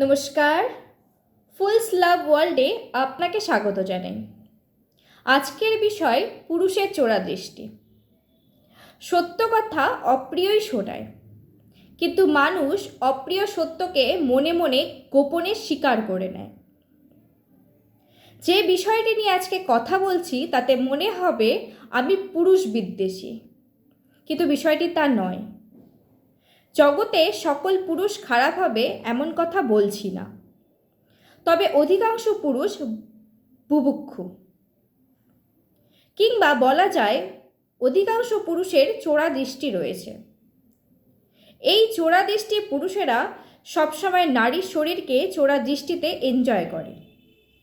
নমস্কার। ফুলস লাভ ওয়ার্ল্ডে আপনাকে স্বাগত জানাই। আজকের বিষয় পুরুষের চোরা দৃষ্টি। সত্য কথা অপ্রিয়ই শোনায়। কিন্তু মানুষ অপ্রিয় সত্যকে মনে মনে গোপনে স্বীকার করে নেয়। যে বিষয়টি নিয়ে আজকে কথা বলছি, তাতে মনে হবে আমি পুরুষ বিদ্বেষী কিন্তু বিষয়টি তা নয়। জগতে সকল পুরুষ খারাপ হবে এমন কথা বলছি না। তবে অধিকাংশ পুরুষ বুভুক্ষু। কিংবা বলা যায়, অধিকাংশ পুরুষের চোরা দৃষ্টি রয়েছে। এই চোরা দৃষ্টি পুরুষেরা সবসময় নারীর শরীরকে চোরা দৃষ্টিতে এনজয় করে।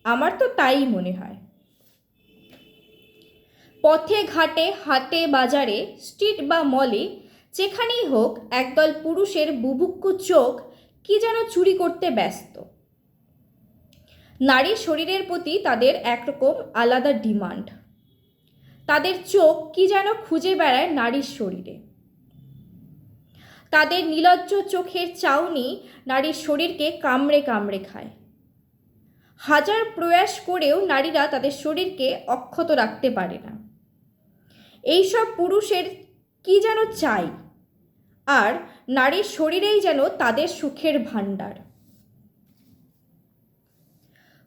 আমার তো তাই মনে হয়। পথে ঘাটে, হাটে, বাজারে স্ট্রিট বা মলে যেখানেই হোক একদল পুরুষের বুভুক্ষু চোখ কি যেন চুরি করতে ব্যস্ত। নারীর শরীরের প্রতি তাদের একরকম আলাদা ডিমান্ড। তাদের চোখ কি যেন খুঁজে বেড়ায় নারীর শরীরে। তাদের নীলজ্জ চোখের চাউনি নারীর শরীরকে কামড়ে কামড়ে খায়। হাজার প্রয়াস করেও নারীরা তাদের শরীরকে অক্ষত রাখতে পারে না। এইসব পুরুষের কি যেন চাই আর নারীর শরীরেই যেন তাদের সুখের ভাণ্ডার।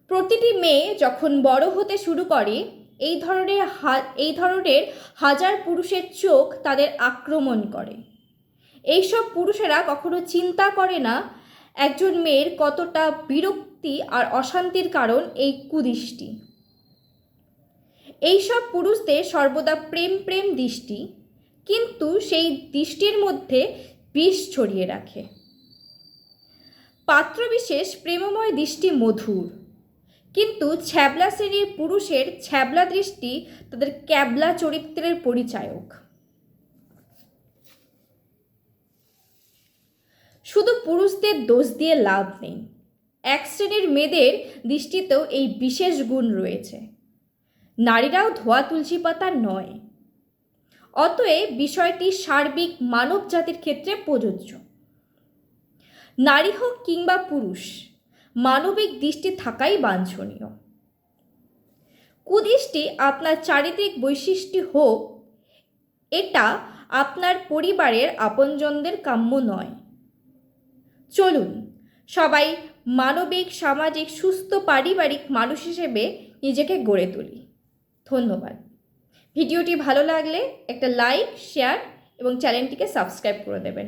প্রতিটি মেয়ে যখন বড় হতে শুরু করে, এই ধরনের এই ধরনের হাজার পুরুষের চোখ তাদের আক্রমণ করে। এইসব পুরুষেরা কখনো চিন্তা করে না একজন মেয়ের কতটা বিরক্তি আর অশান্তির কারণ এই কুদৃষ্টি। এইসব পুরুষদের সর্বদা প্রেম প্রেম দৃষ্টি কিন্তু সেই দৃষ্টির মধ্যে বিষ ছড়িয়ে রাখে। পাত্রবিশেষ প্রেমময় দৃষ্টি মধুর। কিন্তু ছ্যাবলা শ্রেণির পুরুষের ছ্যাবলা দৃষ্টি তাদের ক্যাবলা চরিত্রের পরিচায়ক। শুধু পুরুষদের দোষ দিয়ে লাভ নেই। এক শ্রেণির মেয়েদের দৃষ্টিতেও এই বিশেষ গুণ রয়েছে। নারীরাও ধোয়া তুলসী পাতা নয়। অতএব বিষয়টি সার্বিক মানব জাতির ক্ষেত্রে প্রযোজ্য। নারী হোক কিংবা পুরুষ, মানবিক দৃষ্টি থাকাই বাঞ্ছনীয়। কুদৃষ্টি আপনার চারিত্রিক বৈশিষ্ট্য হোক, এটা আপনার পরিবারের আপনজনদের কাম্য নয়। চলুন, সবাই মানবিক, সামাজিক, সুস্থ, পারিবারিক মানুষ হিসেবে নিজেকে গড়ে তুলি। ধন্যবাদ। ভিডিওটি ভালো লাগলে একটা লাইক শেয়ার এবং চ্যানেলটিকে সাবস্ক্রাইব করে দেবেন।